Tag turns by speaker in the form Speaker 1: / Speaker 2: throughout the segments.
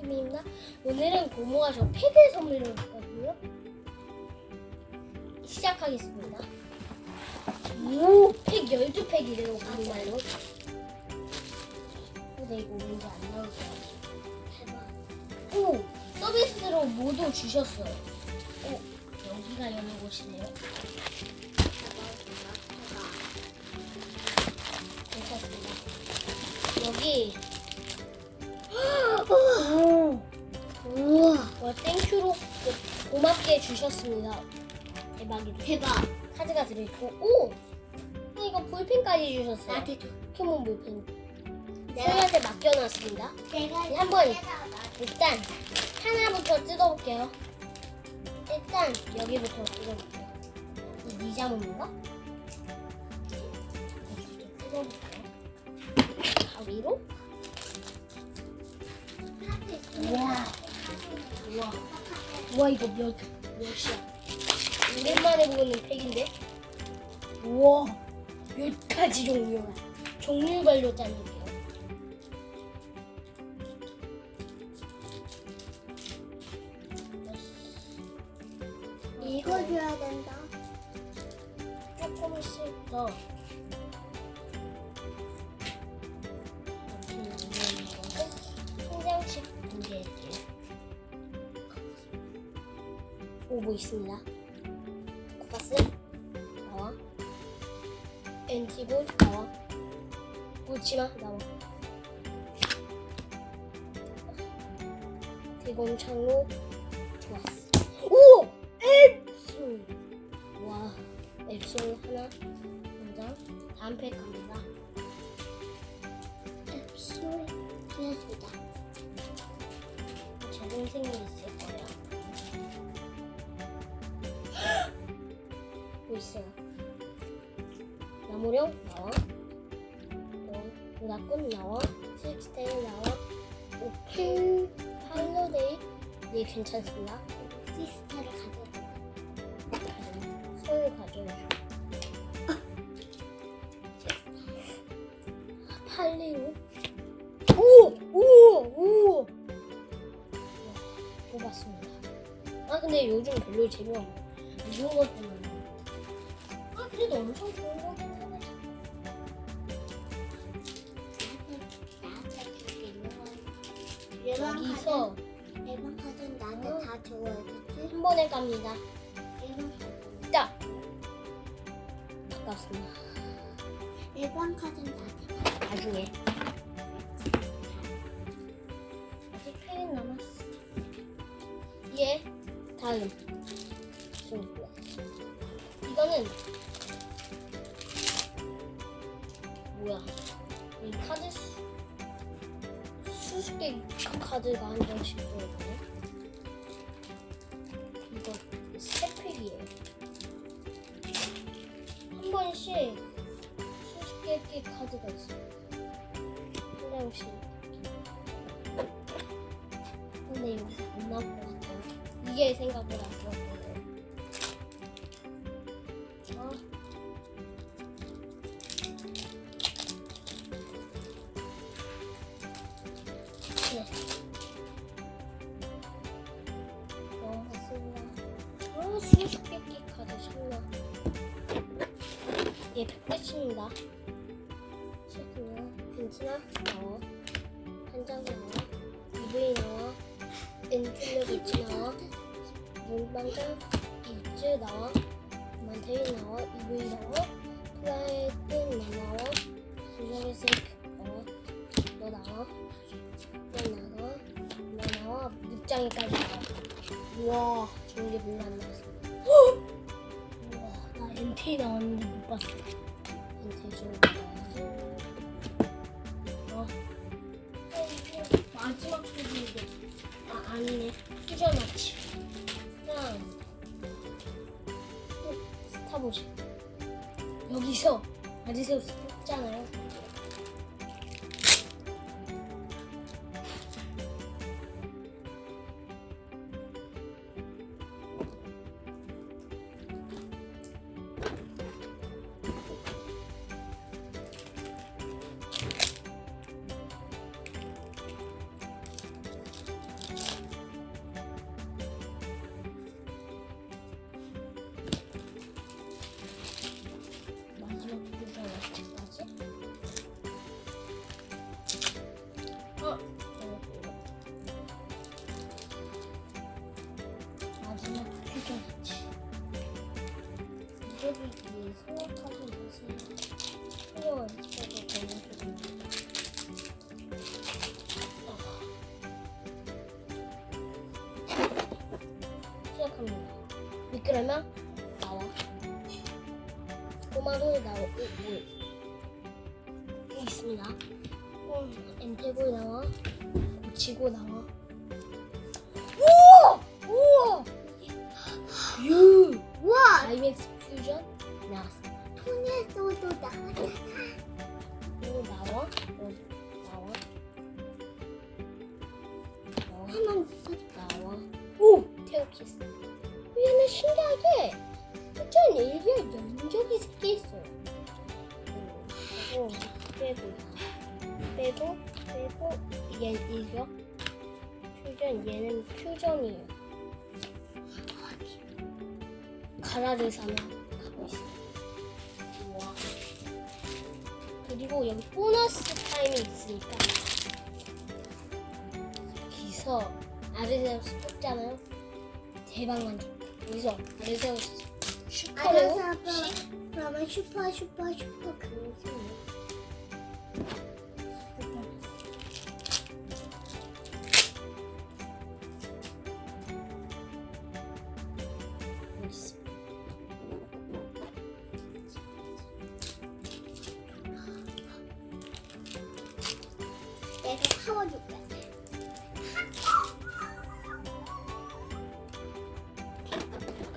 Speaker 1: 쌤입니다. 오늘은 고모가 저 팩을 선물로 줬거든요. 시작하겠습니다. 오, 팩 12팩이래요, 정말로. 근데 이거 왠지 안 나올 것 같아. 오, 서비스로 모두 주셨어요. 오, 여기가 여는 곳이네요. 괜찮습니다. 여기. 큐로 고맙게 주셨습니다. 대박이다.
Speaker 2: 대박.
Speaker 1: 카드가 들어있고, 오! 아, 이거 볼펜까지 주셨어요.
Speaker 2: 나한테 줘.
Speaker 1: 포켓몬 볼펜.
Speaker 2: 내가
Speaker 1: 소희한테 맡겨놨습니다.
Speaker 2: 내가
Speaker 1: 네, 한번 일단 하나부터 뜯어볼게요. 일단 여기부터 뜯어볼게요. 이 니자몬인가? 이렇게 뜯어볼게요. 가위로? 우와. 우와. 우와 이거 몇 몇이야? 오랜만에 보는 팩인데? 우와 몇 가지 종류야. 종류별로 짜낼게요.
Speaker 2: 이거 줘야 된다.
Speaker 1: 조금씩 더 오고 있습니다. 코파스 나와. 엔티볼 나와. 울지마 나와. 대검창로 좋았어. 오! 앱솔! 와, 앱솔 하나 먼저 다음 팩 갑니다.
Speaker 2: 앱솔 그래주다.
Speaker 1: 제 동생이 또 오다꾼 나와. 오픈 팔로데이 얘 괜찮습니다.
Speaker 2: 시스터를 가져가.
Speaker 1: 서울 가져요. 팔리오. 오! 오! 오! 와, 뽑았습니다. 아 근데 요즘 별로 것 때문에. 아 그래도 엄청 좋은 거
Speaker 2: 카드, 일반 카드는 나한테
Speaker 1: 어.
Speaker 2: 다 줘야겠지?
Speaker 1: 한 번에 갑니다.
Speaker 2: 일반 카드.
Speaker 1: 딱! 아깝습니다.
Speaker 2: 일반 카드는 나한테 다
Speaker 1: 나중에. 아직 팩은 남았어. 예, 다음. 좀. 이거는 뭐야? 이 카드 수, 수십 개 카드가 한 장씩 들어있네. 이거 세 팩이에요. 한 번씩 수십 개의 카드가 있어요. 한 장씩. 근데 여기서 안 나올 것 같아요. 이게 생각보다 좋았거든요. 예, 백대치입니다. 시크나, 벤츠나 나와. 한장 나와. 이브이 나와. 엔틀러 비치 나와. 물방장 이즈 나와. 만테이 나와. 이브이 나와. 플라이든 나와. 수정의 세이크 나와. 너 나와. 너 나와. 너 나와. 입장에까지 나와. 우와, 좋은 게 별로 안 나왔어. 우와, 나 엔테이 나왔는데 못 봤어. 좀 봐야지. 어. 마지막 페이지인데 아 아니네 퓨전 마치 그냥 또 스타보지 여기서 아리세우스 뽑잖아요 미끄러면 나와. 꼬마도 나오. 오, 오. 여기 있습니다. 어, 엔테고 나와. 고치고 나와. 우와! 우와! 유!
Speaker 2: 우와
Speaker 1: 아이맥스 퓨전 나왔습니다.
Speaker 2: 통에서도 나왔다.
Speaker 1: 퓨전, 얘는 퓨전이에요. 가라를 사면 가고 있어요. 우와. 그리고 여기 보너스 타임이 있으니까 여기서 아르세우스 뽑잖아요. 대박 만족. 여기서 아르세우스
Speaker 2: 알아서
Speaker 1: 시
Speaker 2: 그러면 슈퍼 슈퍼 슈퍼 강수.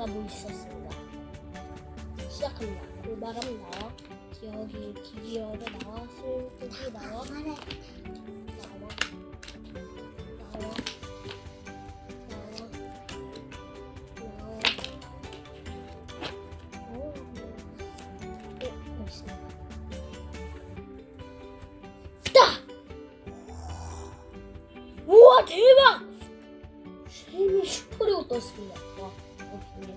Speaker 1: 뭐 있었습니다. 시작합니다. 골바람 나와. 여기 기기어도 나와. 슬프기 나와. 나와. 나와. 나와. 나와. 오. 어, 멋있습니다. 따! 우와, 대박! 쉐미 슈퍼리오 떴습니다. 와, 여기 위에.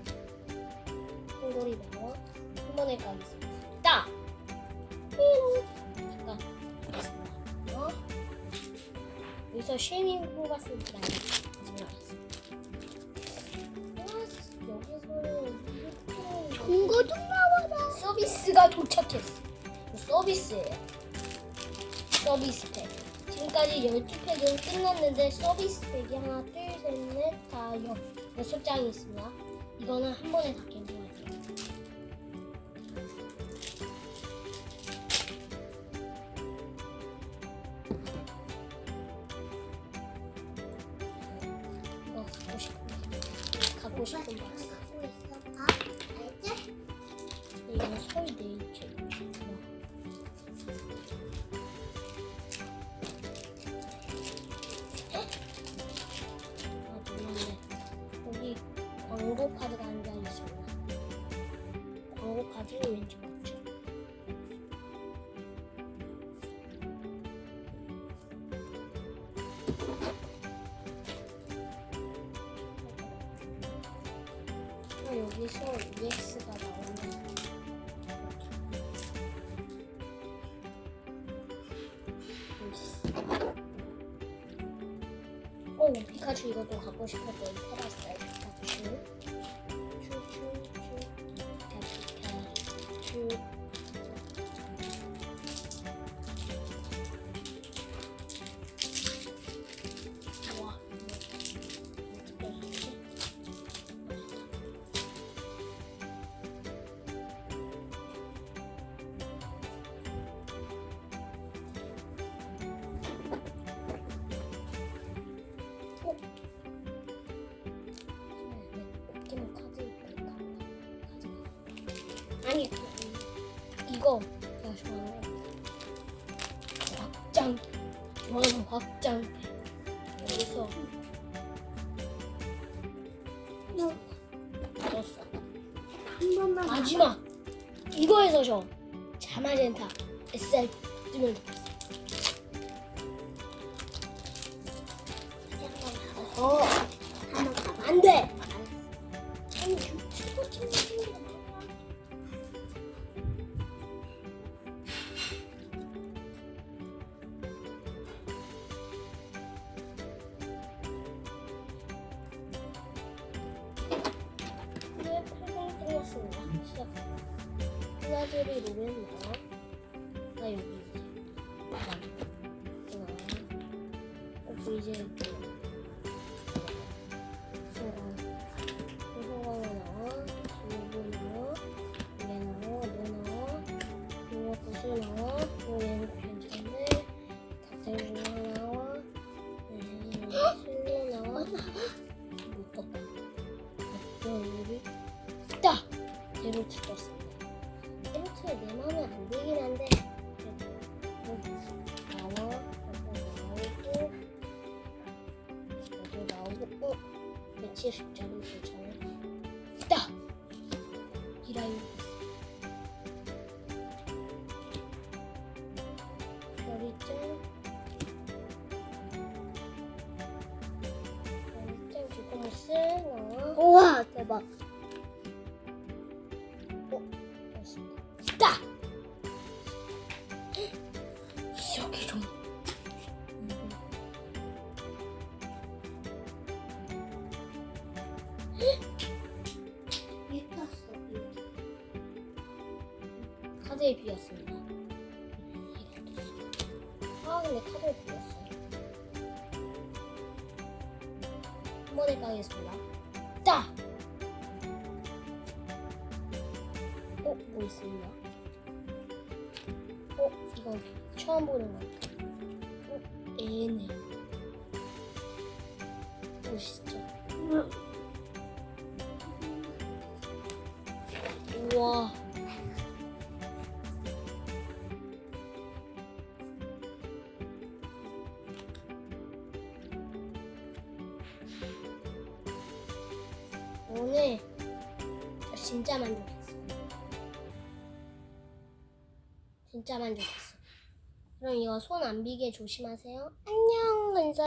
Speaker 1: 콩돌이 나와. 한 번에 까겠습니다. 따! 삐롱. 잠깐. 어? 여기서 쉐밍 이렇게
Speaker 2: 공거 좀 나와라.
Speaker 1: 서비스가 도착했어. 서비스예요. 서비스 팩. 지금까지 12팩은 끝났는데 서비스 팩이 하나, 둘, 셋, 넷, 다, 여, 여섯 장이 있습니다. 이거는 한 번에 다 깨줘야 돼요. 이거 갖고 싶은 갖고 싶은 박스.
Speaker 2: 갖고 있어. 봐. 알지?
Speaker 1: 이거 소리 네이 광고 카드는 왠지 맞죠? 어, 여기서 EX가 나오는 오 피카츄 이것도 갖고 싶었던 테라스타일 피카츄 확장. 여기서.
Speaker 2: 너.
Speaker 1: 넣었어.
Speaker 2: 한 번만.
Speaker 1: 마지막. 이거에서 저 자마젠타. SR 뜨면 좋겠어 어 네, 8강 끝났습니다. 시작. 노래는 나와? 나 여기 이제 나 나와 어 이제 170짜리 괜찮아 있다! 이라인. 별이짱 별이짱 기코모스 나와
Speaker 2: 우와 대박.
Speaker 1: 됐습니다. 한 번에 까겠습니다. 따! 어, 뭐 있습니다. 어, 이건 처음 보는 거 같아. 어, 얘네. 오늘 저 진짜 만족했어. 진짜 만족했어. 그럼 이거 손 안 비게 조심하세요. 안녕, 은서.